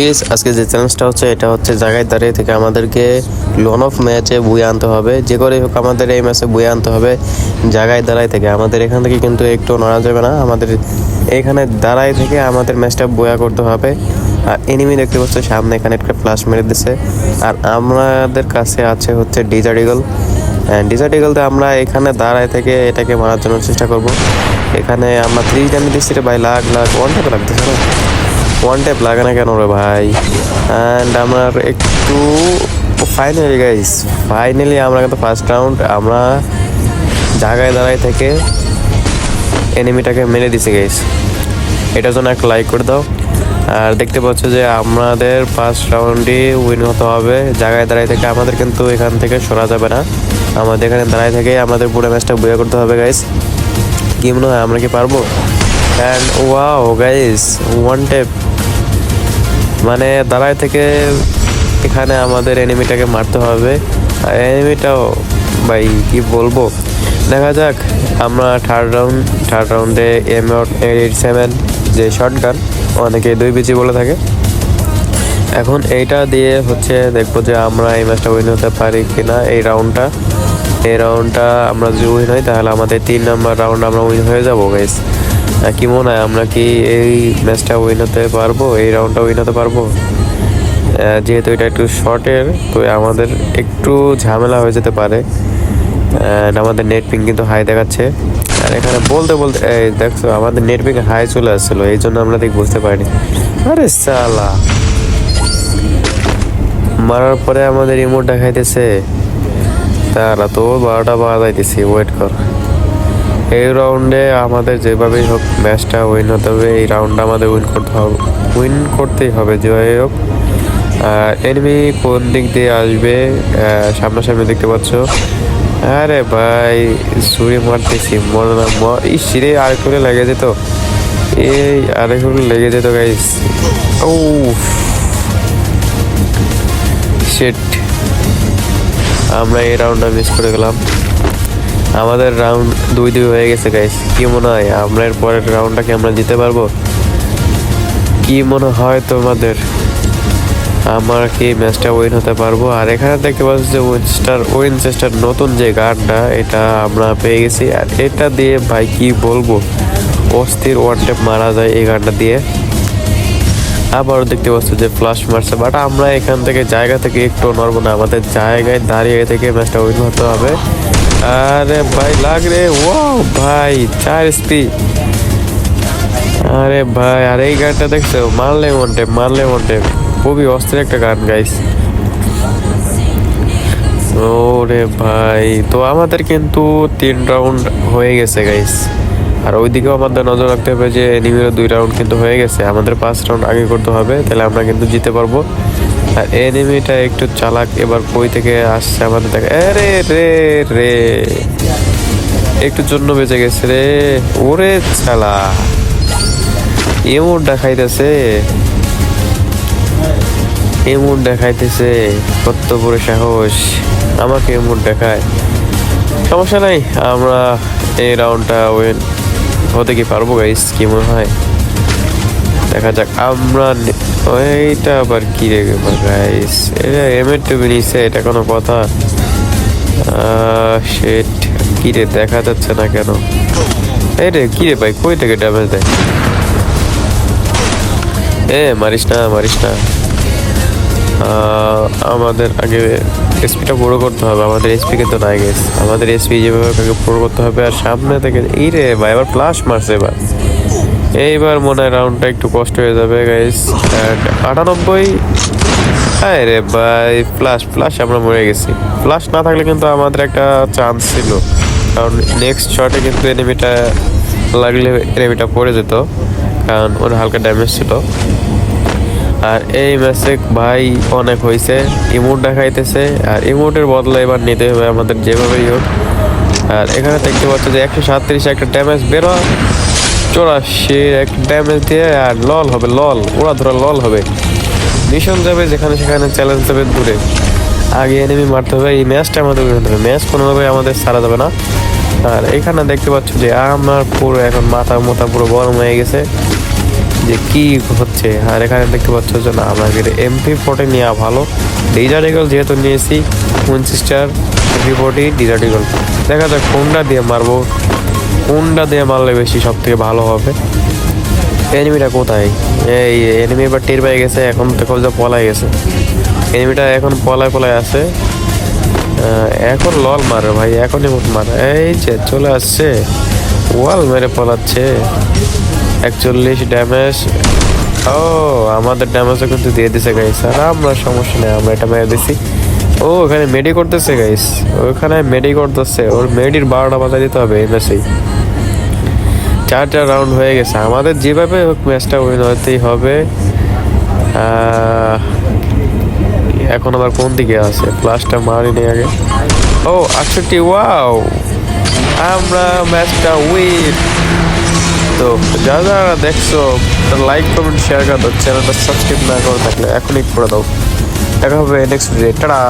guys, আজকে যে চ্যালেঞ্জটা হচ্ছে এটা হচ্ছে জায়গায় দাঁড়িয়ে থেকে আমাদেরকে লোন অফ ম্যাচে বই আনতে হবে। যে করে হোক আমাদের এই ম্যাচে বই আনতে হবে। জায়গায় দাঁড়ায় থেকে আমাদের এখান থেকে কিন্তু একটু নড়া যাবে না। আমাদের এখানে দাঁড়ায় থেকে আমাদের ম্যাচটা বয়া করতে হবে। আর এনিমি দেখতে পাচ্ছ সামনে এখানে একটা ফ্লাশ মেরে দিছে। আর আমাদের কাছে আছে হচ্ছে ডিজার্ট ইগল ডিজার্ট ইগলতে আমরা এখানে দাঁড়ায় থেকে এটাকে মারার জন্য চেষ্টা করব। এখানে আমরা ত্রিশ ডামি দিচ্ছি ভাই লাখ লাখ টাকা লাগতেছে না? ওয়ান ট্যাপ লাগে না কেন রে ভাই? অ্যান্ড আমার একটু ফাইনালি গাইস ফাইনালি আমরা কিন্তু ফার্স্ট রাউন্ড আমরা জায়গায় দাঁড়ায় থেকে এনিমিটাকে মেরে দিছি গাইস এটার জন্য একটা লাইক করে দাও। আর দেখতে পাচ্ছ যে আমাদের ফার্স্ট রাউন্ডে উইন হতে হবে। জায়গায় দাঁড়ায় থেকে আমাদের কিন্তু এখান থেকে সরা যাবে না। আমাদের এখানে দাঁড়ায় থেকে আমাদের পুরো ম্যাচটা বইয়া করতে হবে গাইস কি মনে হয়, আমরা কি পারব? And wow guys one tap মানে দাঁড়ায় থেকে এখানে আমাদের এনিমিটাকে মারতে হবে। আর এনিমিটাও ভাই, কি বলব? দেখা যাক, আমরা থার্ড রাউন্ড থার্ড রাউন্ডে এম এইট সেভেন যে শর্ট গান অনেকে দুই বিচি বলে থাকে। এখন এইটা দিয়ে হচ্ছে দেখব যে আমরা এই ম্যাচটা উইন হতে পারি কিনা এই রাউন্ডটা এই রাউন্ডটা আমরা যদি উইন হই, তাহলে আমাদের তিন নাম্বার রাউন্ড আমরা উইন হয়ে যাব গাইস কি মনে হয়, আমরা কি এই ম্যাচটা উইন হতে পারব? এই রাউন্ডটা উইন হতে পারব? যেহেতু এটা একটু শর্টের তো আমাদের একটু ঝামেলা হয়ে যেতে পারে। আমাদের নেট পিং কিন্তু হাই দেখাচ্ছে। আর এখানে বলতে বলতে, এই দেখছ, আমাদের নেট পিং হাই চলে আসছিল, এই জন্য আমরা ঠিক বুঝতে পারিনি। আরে সালা! মারার পরে আমাদের রিমোট দেখাইতেছে। তারা তো বারোটা বাজাইতেছি ওয়েট কর। এই রাউন্ডে আমাদের যেভাবেই হোক ম্যাচটা উইন হতে হবে, এই রাউন্ডটা আমাদের উইন করতে হবে উইন করতেই হবে যেভাবেই হোক। এনিমি কোন দিক দিয়ে আসবে সামনাসামনি দেখতে পাচ্ছ। আরে ভাই, ছুরি মারতেছি, মনে না সিঁড়ে আর করে লেগে যেত। এই আরেক করে লেগে যেত গাইস ও শেট আমরা এই রাউন্ডটা মিস করে গেলাম। আমাদের রাউন্ড দুই দুই হয়ে গেছে গাইস কি মনে হয়? আমরা এর পরের রাউন্ডটা কি আমরা জিতে পারব? কি মনে হয় তোমাদের? আমার কি ম্যাচটা উইন হতে পারব? আর এখানে দেখতে পাচ্ছি যে উইনস্টার উইনচেস্টার নতুন যে গানটা এটা আমরা পেয়ে গেছি। আর এটা দিয়ে ভাই কি বলব? অস্থির ওয়ান মারা যায় এই গানটা দিয়ে। আবারও দেখতে পাচ্ছি যে ফ্লাশ মারছে বাট আমরা এখান থেকে জায়গা থেকে একটু নড়বো না আমাদের জায়গায় দাঁড়িয়ে থেকে ম্যাচটা উইন হতে হবে। আরে ভাই লাগ রে ও ভাই, চার স্পি। আরে ভাই, আর এই গানটা দেখছ? মারলে মনটে মারলে মনটে। খুবই অস্থির একটা গান গাইস ওরে ভাই, তো আমাদের কিন্তু তিন রাউন্ড হয়ে গেছে গাইস আর ওইদিকেও আমাদের নজর রাখতে হবে যে এনিমিরও দুই রাউন্ড কিন্তু হয়ে গেছে। আমাদের পাঁচ রাউন্ড আগে করতে হবে, তাহলে আমরা কিন্তু জিতে পারব। আর এনিমিটা একটু চালাক, এবার কই থেকে আসছে আমাদের দেখা আরে রে রে একটু জন্য বেঁচে গেছে রে। ওরে চালা এমন দেখাইতেছে। এমন দেখাইতেছে। কত বড় সাহস। আমাকে এমন দেখায়। সমস্যা নাই, আমরা এই রাউন্ডটা উইন হতে কি পারব গাইস কি মনে হয়? দেখা যাক। আমরা ওইটা আবার কি রে গাইস এটা এমএর টুবি নিছে, এটা কোনো কথা। শেট কি রে, দেখা যাচ্ছে না কেন? এই রে, কি রে ভাই, কই থেকে ড্যামেজ দেয়? এ, মারিস না মারিস না। আমাদের আগে এসপিটা পুরো করতে হবে, আমাদের এসপি কিন্তু নাই গেস আমাদের এসপি যেভাবে পুরো করতে হবে, আর সামনে থেকে এই রে ভাই, এবার প্লাস মারছে এবার। এইবার মনে হয় রাউন্ডটা একটু কষ্ট হয়ে যাবে গাইস আটানব্বই হ্যাঁ রে ভাই ফ্লাশ ফ্লাশ আমরা মরে গেছি। ফ্লাশ না থাকলে কিন্তু আমাদের একটা চান্স ছিল। কারণ নেক্সট শটে কিন্তু এনিমিটা লাগলে এনিমিটা পড়ে যেত, কারণ ওর হালকা ড্যামেজ ছিল। আর এই ম্যাচে ভাই অনেক হয়েছে ইমোট দেখাইতেছে আর ইমোটের বদলে এবার নিতে হবে আমাদের যেভাবেই হোক। আর এখানে দেখতে পাচ্ছ যে একশো সাতত্রিশ একটা ড্যামেজ বেরো চৌরাশি একটা ড্যামেজ দিয়ে আর লল হবে, লল ওরা ধরা লল হবে। মিশন যাবে যেখানে সেখানে চ্যালেঞ্জ যাবে দূরে। আগে এনিমি মারতে হবে, এই ম্যাচটা আমাদের হবে ম্যাচ কোনোভাবে আমাদের সারা যাবে না। আর এখানে দেখতে পাচ্ছ যে আমার পুরো এখন মাথা মোথা পুরো গরম হয়ে গেছে। যে কি হচ্ছে? আর এখানে দেখতে পাচ্ছ যে না আমাদের এমপি ফোর্টি নেওয়া ভালো। ডিজার্ট ইগল যেহেতু নিয়েছি Winchester MP forty desert eagle দেখা যাক কোনটা দিয়ে মারবো, কোনটা দিয়ে মারলে বেশি সব থেকে ভালো হবে। এনিমিটা কোথায়? এই এনিমি এবার টের পেয়ে গেছে, এখন তো কলজা পলাই গেছে। এনিমিটা এখন পলায় পলায় আছে। এখন লল মারে ভাই, এখনই মুখ মারে। এই যে চলে আসছে, ওয়াল মেরে পলাচ্ছে। একচল্লিশ ড্যামেজ ও, আমাদের ড্যামেজও কিন্তু দিয়ে দিছে গাইস আর আমরা সমস্যা নেই, আমরা এটা মেরে দিছি। ও ওখানে মেডি করতেছে গাইস ওখানে মেডি করতেছে। ওর মেডির বারোটা বাজায় দিতে হবে, এই চার চার রাউন্ড হয়ে গেছে। আমাদের যেভাবে হোক ম্যাচটা উইন হতেই হবে। এখন আবার কোন দিকে আছে? প্লাসটা মারিনি আগে। ও, আটষট্টি ওয়াও আমরা ম্যাচটা উইন তো যা যারা দেখছ লাইক কমেন্ট শেয়ার করে দাও চ্যানেলটা সাবস্ক্রাইব না করে থাকলে এখনই করে দাও। দেখা হবে নেক্সট ভিডিও টাটা!